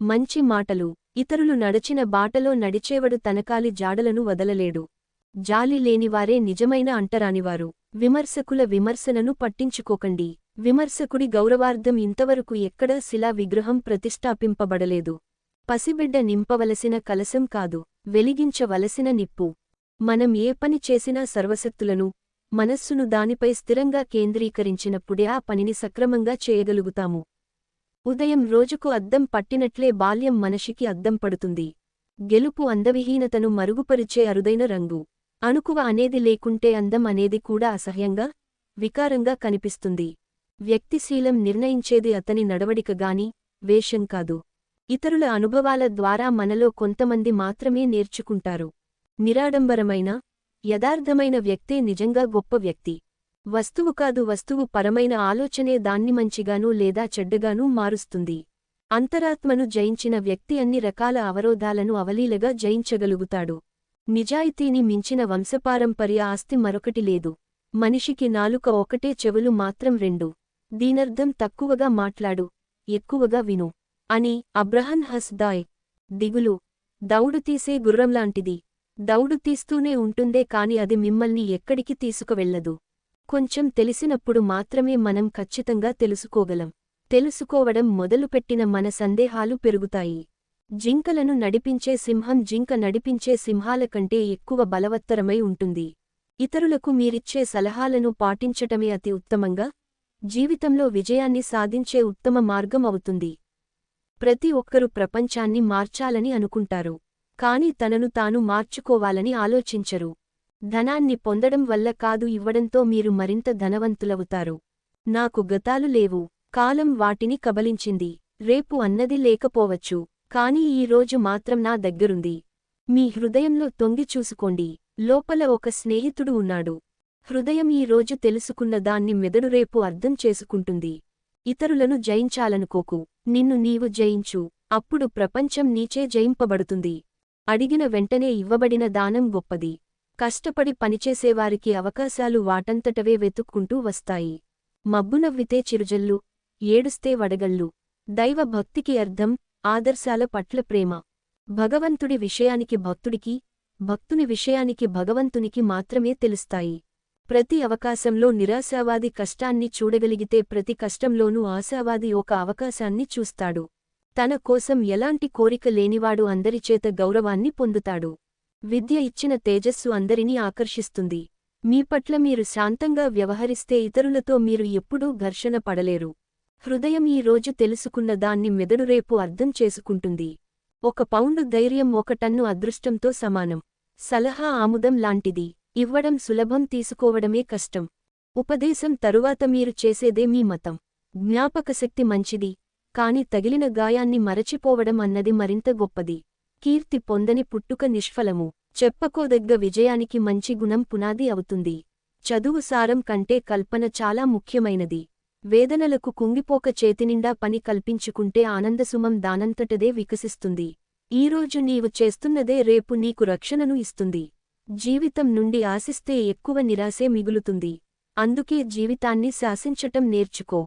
మంచి మాటలు. ఇతరులు నడచిన బాటలో నడిచేవడు తనకాలి జాడలను వదలలేడు. జాలి లేనివారే నిజమైన అంటరానివారు. విమర్శకుల విమర్శనను పట్టించుకోకండి. విమర్శకుడి గౌరవార్థం ఇంతవరకు ఎక్కడా శిలా విగ్రహం ప్రతిష్ఠాపింపబడలేదు పసిబిడ్డ నింపవలసిన కలశం కాదు. వెలిగించవలసిన నిప్పు. మనం ఏ పని చేసినా సర్వశక్తులను మనస్సును దానిపై స్థిరంగా కేంద్రీకరించినప్పుడే ఆ పనిని సక్రమంగా చేయగలుగుతాము. ఉదయం రోజుకు అద్దం పట్టినట్లే బాల్యం మనిషికి అద్దం పడుతుంది. గెలుపు అందవిహీనతను మరుగుపరిచే అరుదైన రంగు. అణుకువ అనేది లేకుంటే అందం అనేది కూడా అసహ్యంగా వికారంగా కనిపిస్తుంది. వ్యక్తిశీలం నిర్ణయించేది అతని నడవడికగాని వేషం కాదు. ఇతరుల అనుభవాల ద్వారా మనలో కొంతమంది మాత్రమే నేర్చుకుంటారు. నిరాడంబరమైన యథార్థమైన వ్యక్తే నిజంగా గొప్ప వ్యక్తి. వస్తువు కాదు వస్తువు పరమైన ఆలోచనే దాన్ని మంచిగానూ లేదా చెడ్డగానూ మారుస్తుంది. అంతరాత్మను జయించిన వ్యక్తి అన్ని రకాల అవరోధాలను అవలీలగా జయించగలుగుతాడు. నిజాయితీని మించిన వంశపారంపర్య ఆస్తి మరొకటి లేదు. మనిషికి నాలుక ఒకటే చెవులు మాత్రం రెండు. దీనర్థం తక్కువగా మాట్లాడు ఎక్కువగా విను అని అబ్రహన్ హస్ దాయ్. దిగులు దౌడు తీసే గుర్రంలాంటిది దౌడు తీస్తూనే ఉంటుందే కాని అది మిమ్మల్ని ఎక్కడికి తీసుకువెళ్ళదు కొంచెం తెలిసినప్పుడు మాత్రమే మనం ఖచ్చితంగా తెలుసుకోగలం. తెలుసుకోవడం మొదలుపెట్టిన మన సందేహాలు పెరుగుతాయి. జింకలను నడిపించే సింహం జింక నడిపించే సింహాల కంటే ఎక్కువ బలవత్తరమై ఉంటుంది. ఇతరులకు మీరిచ్చే సలహాలను పాటించటమే అతి ఉత్తమంగా జీవితంలో విజయాన్ని సాధించే ఉత్తమ మార్గం అవుతుంది. ప్రతి ఒక్కరూ ప్రపంచాన్ని మార్చాలని అనుకుంటారు. కాని తనను తాను మార్చుకోవాలని ఆలోచించరు. ధనాన్ని పొందడం వల్ల కాదు ఇవ్వడంతో మీరు మరింత ధనవంతులవుతారు. నాకు గతాలు లేవు. కాలం వాటిని కబలించింది. రేపు అన్నది లేకపోవచ్చు. కాని ఈ రోజు మాత్రం నా దగ్గరుంది. మీ హృదయంలో తొంగి చూసుకోండి. లోపల ఒక స్నేహితుడు ఉన్నాడు. హృదయం ఈ రోజు తెలుసుకున్న దాన్ని మెదడు రేపు అర్థం చేసుకుంటుంది. ఇతరులను జయించాలనుకోకు. నిన్ను నీవు జయించు. అప్పుడు ప్రపంచం నీచే జయింపబడుతుంది. అడిగిన వెంటనే ఇవ్వబడిన దానం గొప్పది. కష్టపడి పనిచేసేవారికి అవకాశాలు వాటంతటవే వెతుక్కుంటూ వస్తాయి. మబ్బునవ్వితే చిరుజల్లు ఏడుస్తే వడగళ్ళు దైవ భక్తికి అర్థం ఆదర్శాల పట్ల ప్రేమ. భగవంతుడి విషయానికి భక్తుడికి భక్తుని విషయానికి భగవంతునికి మాత్రమే తెలుస్తాయి. ప్రతి అవకాశంలో నిరాశావాది కష్టాన్ని చూడగలిగితే ప్రతి కష్టంలోనూ ఆశావాది ఒక అవకాశాన్ని చూస్తాడు. తన కోసం ఎలాంటి కోరిక లేనివాడు అందరిచేత గౌరవాన్ని పొందుతాడు. విద్య ఇచ్చిన తేజస్సు అందరినీ ఆకర్షిస్తుంది. మీ పట్ల మీరు శాంతంగా వ్యవహరిస్తే ఇతరులతో మీరు ఎప్పుడూ ఘర్షణ పడలేరు. హృదయం ఈ రోజు తెలుసుకున్న దాన్ని మెదడు రేపు అర్థం చేసుకుంటుంది. ఒక పౌండు ధైర్యం ఒక టన్ను అదృష్టంతో సమానం. సలహా ఆముదం లాంటిది. ఇవ్వడం సులభం తీసుకోవడమే కష్టం. ఉపదేశం తరువాత మీరు చేసేదే మీ మతం. జ్ఞాపకశక్తి మంచిది. కాని తగిలిన గాయాన్ని మరచిపోవడం అన్నది మరింత గొప్పది. కీర్తి పొందని పుట్టుక నిష్ఫలము. చెప్పకోదగ్గ విజయానికి మంచి గుణం పునాది అవుతుంది. చదువు సారం కంటే కల్పన చాలా ముఖ్యమైనది. వేదనలకు కుంగిపోక చేతినిండా పని కల్పించుకుంటే ఆనందసుమం దానంతటదే వికసిస్తుంది. ఈరోజు నీవు చేస్తున్నదే రేపు నీకు రక్షణను ఇస్తుంది. జీవితం నుండి ఆశిస్తే ఎక్కువ నిరాశే మిగులుతుంది. అందుకే జీవితాన్ని శాసించటం నేర్చుకో.